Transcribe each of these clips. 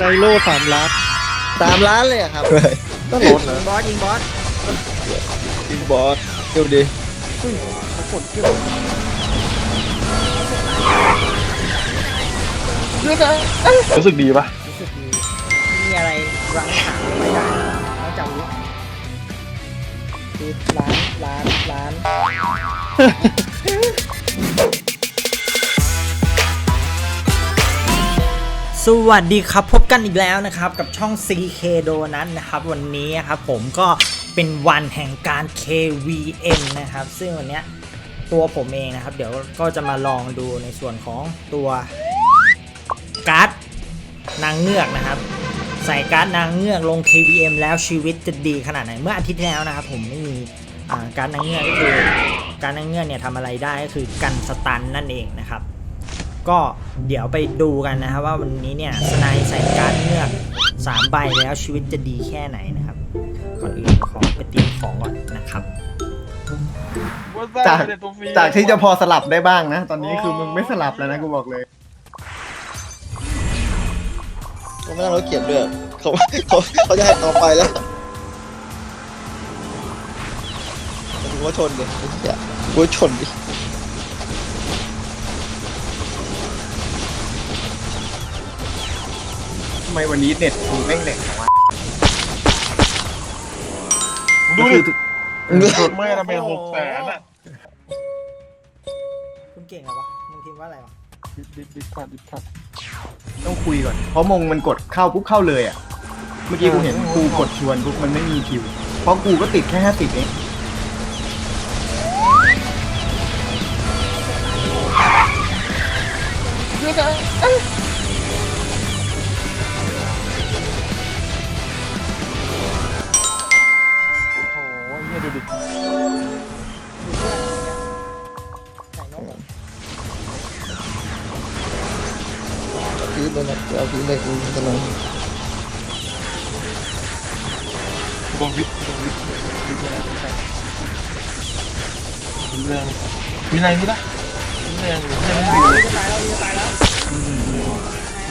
ไดโลสามล้านสามล้านเลยอะครับก็ลดนะบอสยิงบอสยิงบอสเดี๋ยวดีปรากฏเกี่ยวรู้สึกดีปะรู้สึกดีมีอะไรรั้งขาไม่ได้นอกจากนี้คือล้านล้านล้าน สวัสดีครับพบกันอีกแล้วนะครับ กับช่อง CK โดนั้นนะครับ วันนี้ครับผมก็เป็นวันแห่งการ KVM นะครับ ซึ่งวันนี้ตัวผมเองนะครับ เดี๋ยวก็จะมาลองดูในส่วนของตัวการ์ดนางเงือกนะครับ ใส่การ์ดนางเงือกลง KVM แล้วชีวิตจะดีขนาดไหนเมื่ออาทิตย์แล้วนะครับ ผมไม่มีการ์ดนางเงือกก็คือการ์ดนางเงือกเนี่ยทำอะไรได้ก็คือกันสตันนั่นเองนะครับ ก็เดี๋ยวไปดูกันนะครับว่าวันนี้เนี่ยสไนด์ใส่การ์ดเงือก3ใบแล้วชีวิตจะดีแค่ไหนนะครับก่อนอื่นขอไปเตรียมของก่อนนะครับ จากจากที่จะพอสลับได้บ้างนะ ตอนนี้คือมึงไม่สลับแล้วนะกูบอกเลยเขาไม่ต้องรถเขียนด้วยเขาเขาเขาจะให้เอาไปแล้วกูว่าชนเลยไอ้เหี้ยกูว่าชนดิ ไมวันนี้เน็ตกูแม่งเน็ตวะดูก็ดิคือไม่ทำไมหกแสนอะคุณเก่งเหรอวะมึงพิมพ์ว่าอะไรวะดิบดิบดิบขัดดิบขัดต้องคุยก่อน เพราะมงมันกดเข้าปุ๊บเข้าเลยอะ เมื่อกี้กูเห็นกูกดชวนปุ๊บมันไม่มีคิว เพราะกูก็ติดแค่ห้าสิบเอง วิทย์อะไรนี่ปะวิทย์แรงวิทย์แรงไม่ดีจะตายแล้วตายแล้ว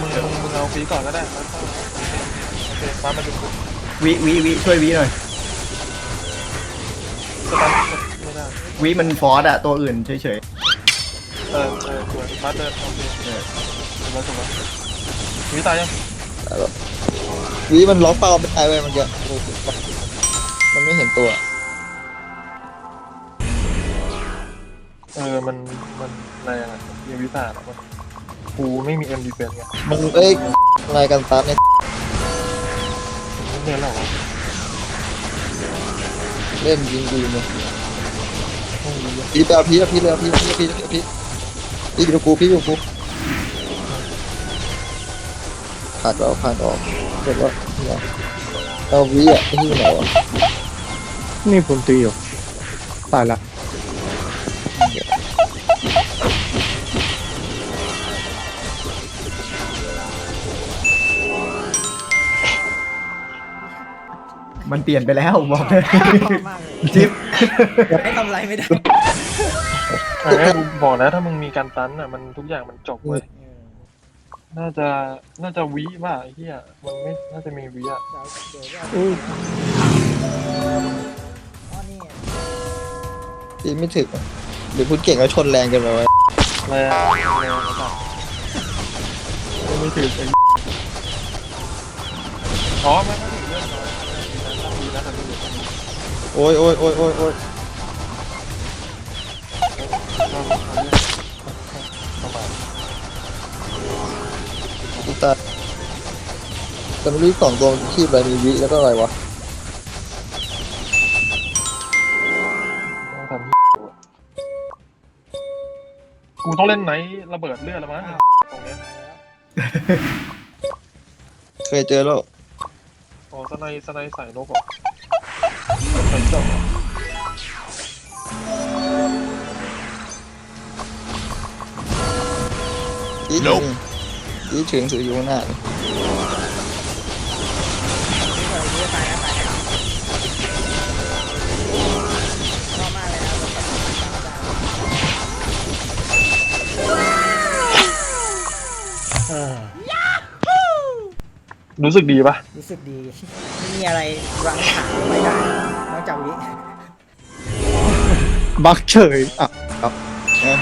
มึงมึงเอาฟีก่อนก็ได้แล้วก็โอเคมามาดูกูวิวิวิช่วยวิหน่อยสตาร์ทไม่ได้วิมันฟอสอะตัวอื่นเฉยเออเออสวยมาเดินโอเคเออถูกแล้วถูกแล้ววิตายยังวีมันล็อกเป้าไม่ได้เว้ยมันจะโอ้โหมันไม่เห็นตัว ออมันมันแรงอะเฮียวิทย์ตายแล้วมันกูไม่มีเอ็มดีเป็นไงมันเอ้ยอะไรกันซัดเนี่ยเนี่ยเหรอวะเล่นยิงกูอยู่เนี่ยพีไปเอาพีเอาพีเลยเอาพีเอาพีเอาพีเอาพีพีอยู่กับกูพีอยู่กับกูขาดเอาขาดออกเสร็จแล้วเนี่ยเอาวีอะที่ไหนวะนี่ผมตีอยู่ตายละ มันเปลี่ยนไปแล้วบอกเลยชอบมากเลยจิ๊บไม่ทำอะไรไม่ได้เออกูบอกแล้วถ้ามึงมีการตันอะ มันทุกอย่างมันจบเว้ยน่าจะน่าจะวิว่าไอ้เหี้ยมันไม่น่าจะมีวิอะเดี๋ยวเดี๋ยวจะอุ้ยอ๋อนี่พีไม่ถึงอะหรือพูดเก่งแล้วชนแรงเกันไปวะแรงแรงสัสยังไม่ถึงไอ้อ๋อไม่ไม่ถึงเรื่องน้อยดีนะทำดีนะ โอ้ยโอ้ยโอ้ยโอ้ยโอ้ยทำดีประมาณกูตายแต่ไม่รู้สองตัวมันคีบอะไรมีวิแล้วก็อะไรวะกูต้องเล่นไหนระเบิดเลือดแล้วมั้งตรงเนี้ยเคยเจอแล้วอ๋อสไนสไนใส่นกเหรอ ใส่เจ้าพีถึงพีถึงถืออยู่ข้างหน้านี่ชอบมากเลยนะอ่ารู้สึกดีปะรู้สึกดี ไม่มีอะไรรั้งขาไม่ได้ นอกจากวิบักเฉยอะนะ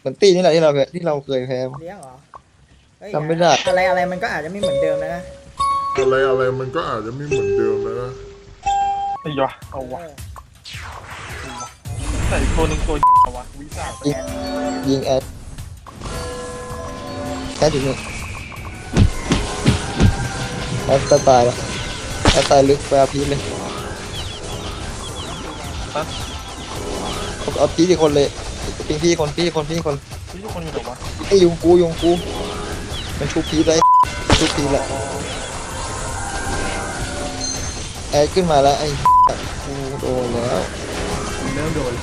เหมือนตีนี่แหละที่เราเคยที่เราเคยแพ้ เลี้ยงเหรอเฮ้ยจำไม่ได้ อะไรอะไรมันก็อาจจะไม่เหมือนเดิมแล้วนะอะไรอะไรมันก็อาจจะไม่เหมือนเดิมแล้วนะไอ้ยะเอาวะเออแต่อีกตัวหนึ่งตัววะวิสายิงยิงแอดแอดอยู่นี่แอดจะตายแล้ว แอดตายลึกไปเอาพีทเลยเอาเอาพีทอีกคนเลยปิงพี่คนพี่คนพี่คนที่ทุกคนอยู่ไหนวะไอ้ยุงกูยุงกูมันชุบพีทเลยชุบพีทแหละแอดขึ้นมาแล้วไอ้กูโดนแล้วกูเริ่มโดน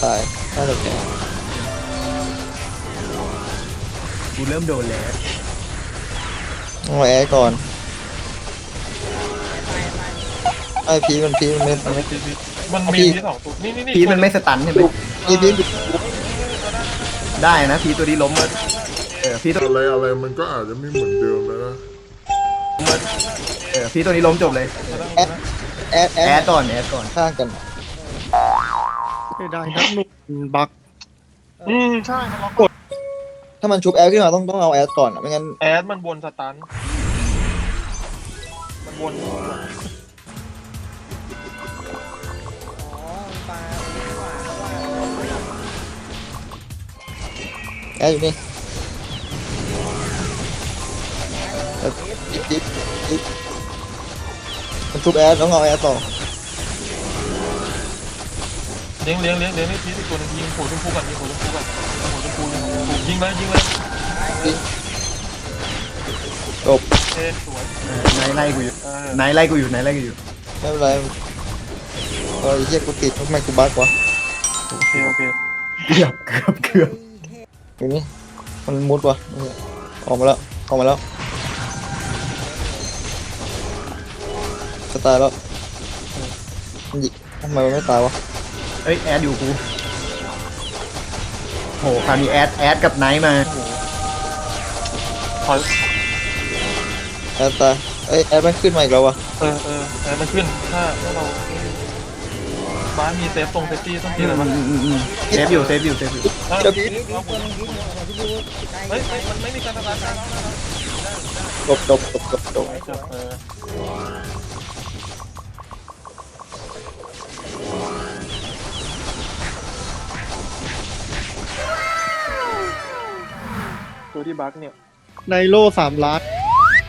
ตายน่าจะแพ้กูเริ่มโดนแล้ว ต้องเอาแอดก่อนไอ้พีทมันพีทมันไม่มันไม่พีพีมันมีที่สองตัวนี่นี่นี่พีทมันไม่สตันใช่ไหมพีทพีทได้นะพีทตัวนี้ล้มอะเออพีทตัวอะไรอะไรมันก็อาจจะไม่เหมือนเดิมแล้วนะเออพีทตัวนี้ล้มจบเลยแอดแอดแอดก่อนแอดก่อนข้างกันไม่ได้นะนุ่นบักอืมใช่มันล็อกกด ถ้ามันชุบแอดขึ้นมาต้องต้องเอาแอดก่อนอะไม่งั้นแอดมันวนสตัน มันวนอ๋อปลาดีกว่าว่าแอดอยู่นี่แอดดิบดิบดิบมันชุบแอดต้องเอาแอดต่อเลี้ยงเลี้ยงเลี้ยงเลี้ยงนี่พีทอีกตัวหนึงยิงหัวชมพูกันยิงหัวชมพูกันยิงหัวชมพูยิงหัวชมพู ยิงเลยยิงเลยจบเอ๊ะสวยเออไนท์ไล่กูอยู่เออไนท์ไล่กูอยู่ไนท์ไล่กูอยู่ไม่เป็นไรเออไอ้เหี้ยกูติดทำไมกูบักวะโอเคโอเคเกือบเกือบเกือบอยู่นี่มันมุดวะเนี่ยออกมาแล้วออกมาแล้วจะตายแล้วมันยิทำไมมันไม่ตายวะเอ้ยแอดอยู่กู โหคราวนี้แอดแอดกับไนท์มาถอยแอดตายเอ้ยแอดมันขึ้นมาอีกแล้ววะเออเออแอดมันขึ้นถ้าถ้าเราบ้านมีเซฟตรงเซฟตี้ต้องอืมีอะไรมบ้างอืมอืมอืมเซฟอยู่เซฟอยู่เซฟอยู่เออเดี๋ยวพีทพีทตัวนึงพีทหัวที่พูดใกล้เฮ้ยใกล้มันไม่มีการสตาร์ทแล้วนะจบจบจบจบจบจบเออ ตัวที่บั๊กเนี่ยในโลสามล้าน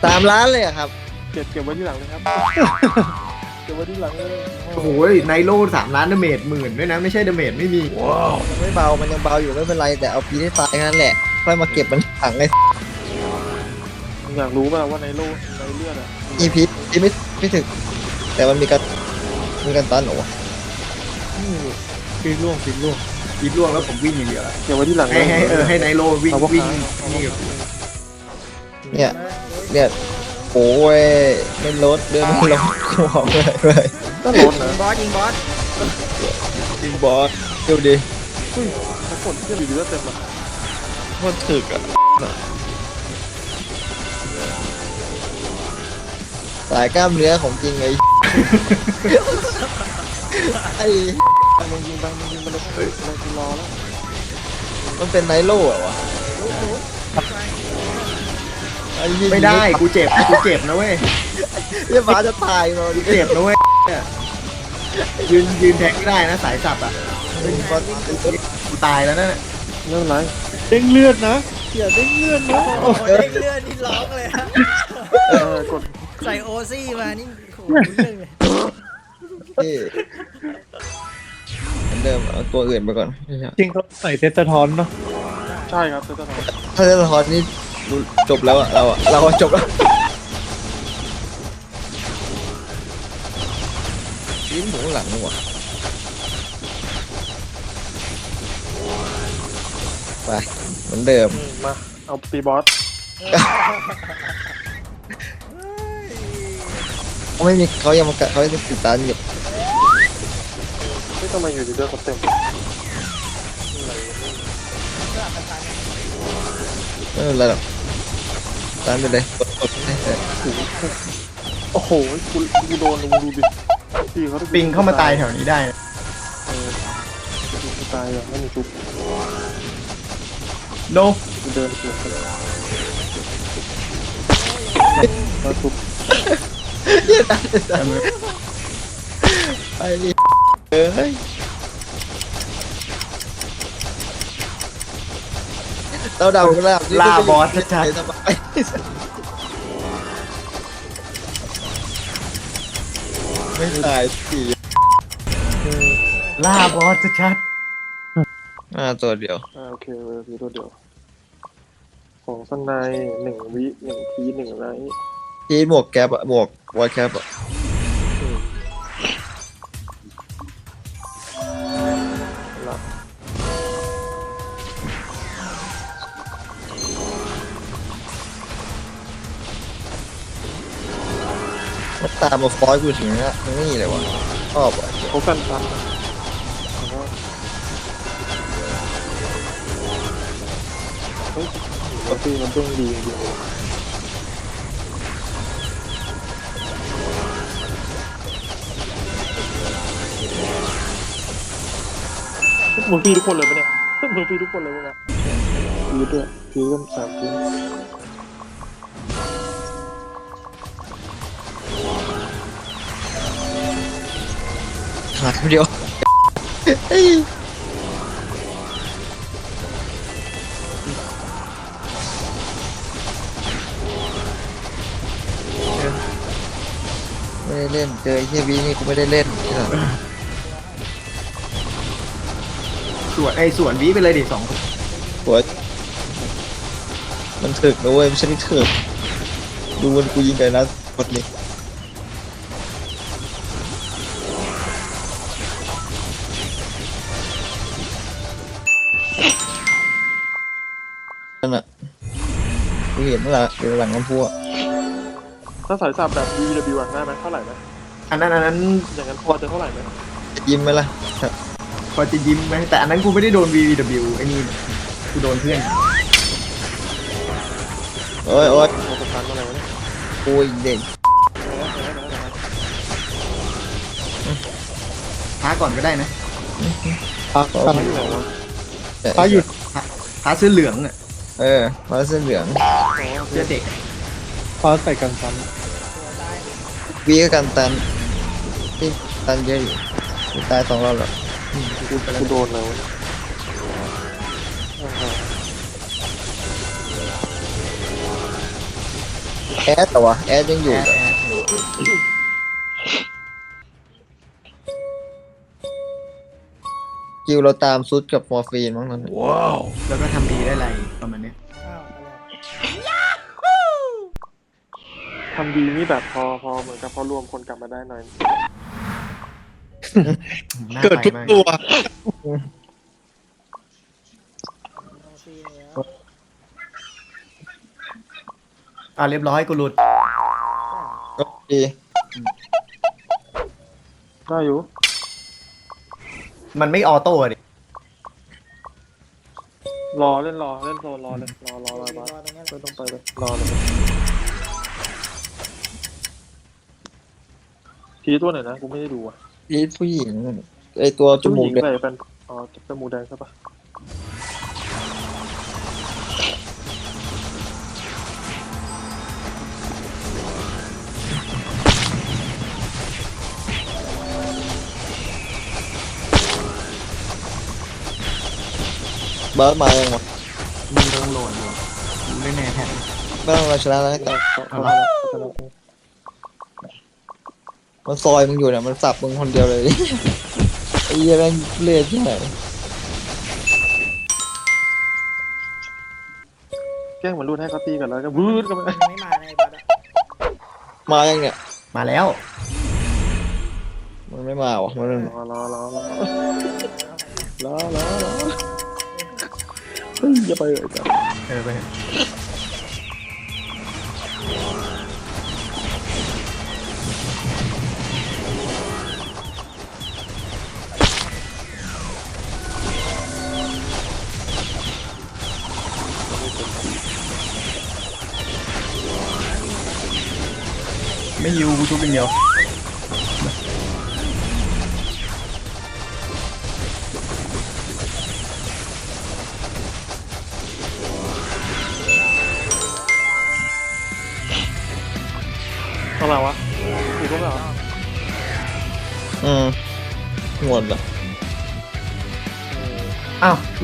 สามล้านเลยอะครับ เก็บเก็บไว้ที่หลังเลยครับ เก็บไว้ที่หลังเลยโอ้โหไนท์โลสามล้านดาเมจหมื่นด้วยนะ ไม่ใช่ดาเมจไม่มี มันไม่เบา มันยังเบาอยู่ไม่เป็นไร แต่เอาพีให้ตายแค่นั้นแหละ ค่อยมาเก็บมันถังไอ้อยากรู้ป่ะว่าในโลกในเลือดอะอีพีที่ไม่ไม่ถึง แต่มันมีการมีการตันเหรอวะปีล่วงปีล่วง อีกล่วงแล้วผมวิ่งอย่างเดียวละเก็บไว้ที่หลังให้ให้เออให้ไนท์โลวิ่งเอาพวกวิ่งเขานี่กับเนี่ยเนี่ยโอ้ยไม่ลดเดินไม่ลดกูบอกเลยเลยก็ลดยินะงบอสยิงบอสจริงบอสเดี๋ยวดิถ้าคนที่อยู่ดีก็เต็มหรอโคตรถึกอะสายกล้ามเนื้อของจริงไอ้ไอ้ มึงยิงไปมึงยิงไปเลยเรารอแล้วมันเป็นไนโล่เหรอวะไอ้เหี้ยไม่ได้กูเจ็บกูเจ็บนะเว้ยเรียบ้าจะตายมาดิเจ็บนะเว้ยเนี่ยยืนยืนแท็กไม่ได้นะสายสับอะเป็นบอสกูตายแล้วนั่นน่ะไม่เป็นไรเด้งเลือดนะอย่าเด้งเลือดนะโอ้โหเด้งเลือดนี่ร้องเลยฮะเออกดใส่โอซี่มานี่โอ้โหเรื่องเลยเท่เหมือน เดิมเอาตัวอื่นไปก่อนจริงเขาใส่เซตสะท้อนเนาะใช่ครับเจ้าตัวถ้าเล่นละครนี่จบแล้วอะเราอะเราอะจบแล้วยิ้มหมูหลังนี่หว่ะไปเหมือนเดิมมาเอาตีบอสเขาไม่มีเขายังมาเขายังติดตามอยู่ ไม่ต้องมาอยู่ดีเลือดเขาเต็มสลับกันตามไม่เป็นไรหรอกตามไปเลยกดกดให้เออโอ้โหกูกูโดนมึงดูดิพี่เขาปิงเข้ามาตายแถวนี้ได้นะเออกูตายอะไม่มีชุบโนกูเดินสวนกันแล้วชุบไปดิ เอ้ยเราดำกันแล้วล่าบอสชัดทำไมไม่ตายสิๆล่าบอสชัดอ่าตัวเดียว อ่าโอเคเออพี่ตัวเดียวของสันในหนึ่งวิหนึ่งทีหนึ่งไรที่หมวกแก๊ปอะหมวกวอยแก๊ปอะ ตามมาฟอยกูถึงนะนี่เลยวะชอบอะเขากันตันแต่ว่าเฮ้ยปกติมันต้องดีจริงๆมึงปีทุกคนเลยปะเนี่ยมึงปีทุกคนเลยปะเนี่ยปีด้วยปีกันสามปีห เดียวเฮ้ยไม่ได้เล่นเจอไอ้เฮียวีนี่กูไม่ได้เล่นที่ไหนสวนไอ้สวนวิไปเลยดิสองคนหัวมันถึกนะเว้ยไม่ใช่ที่ถึกดูมันกูยิงไกลนะกด นี่นั่นน่ะกูเห็นเมื่อไหร่อยู่หลังน้ำพุอะถ้าสายสับแบบ VW อะได้ไหมเท่าไหร่ไหมอันนั้นอันนั้นอย่างนั้นพอจะเท่าไหร่ไหมยิ้มไหมล่ะพอจะยิ้มไหมแต่อันนั้นกูไม่ได้โดน VVW ไอ้นี่กูโดนเพื่อนโอ้ยโอ้ยพอจะทันเท่าไหร่วะเนี่ยกูอีกเด็กท้าก่อนก็ได้นะ พักก็กันไม่ที่ไหนวะ พักหยุดท้าเสื้อเหลืองอะเออมาเส้นเหลืองเสื้อเด็กพักใส่กันซ้วีก็กันตันที่ตันเยอะอยู่กูตายสองรอบแล้วกูกูโดนแล้วะเนี่ยอ่าแอดแต่วะแอดยังอยู่ แอดเหรอแอดคิวเราตามซุดกับมอร์ฟีนมั้งนั้นแล้วก็ทำดีได้ไรประมาณเนี้ยทำดีนี่แบบพอพอเหมือนกับพอรวมคนกลับมาได้หน่อย น่าำเกิดไปทุกมากตัว อะเรียบร้อยกูหลุด ก็ดี ได้อยู่ มันไม่ออโต้อะดิรอเล่นรอเล่นโซนรอเลยรอรอรอรอไปต้องไปเลยรอเลยทีตัวไหนนะกูไม่ได้ดูอะทีผู้หญิงไอตัวจมูกเนี่ยเป็นอ๋อจมูกแดงใช่ปะ เบิร์ดมายังวะมึงต้องโหลดอยู่กูเล่นแอร์แท็กเบิร์ดมาชนะแล้วเขาแต่เขาเขามาแล้วเขามาแล้วมันซอยมึงอยู่เนี่ยมันสับมึงคนเดียวเลยไอ้เหี้ยแม่งเลือดที่ไหนแกล้งเหมือนรูดให้เขาตีกันแล้วก็วืดกันไปไม่มาในบัตอะมายังเนี่ยมาแล้ว มันไม่มาวะมันรอรอรอรอรอรอรอเฮ้ยอ Ay, ya para allá. Espera, espera. Mấy yêu của chú kinh nhiều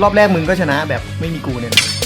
รอบแรกมึงก็ชนะแบบไม่มีกูเนี่ยนะ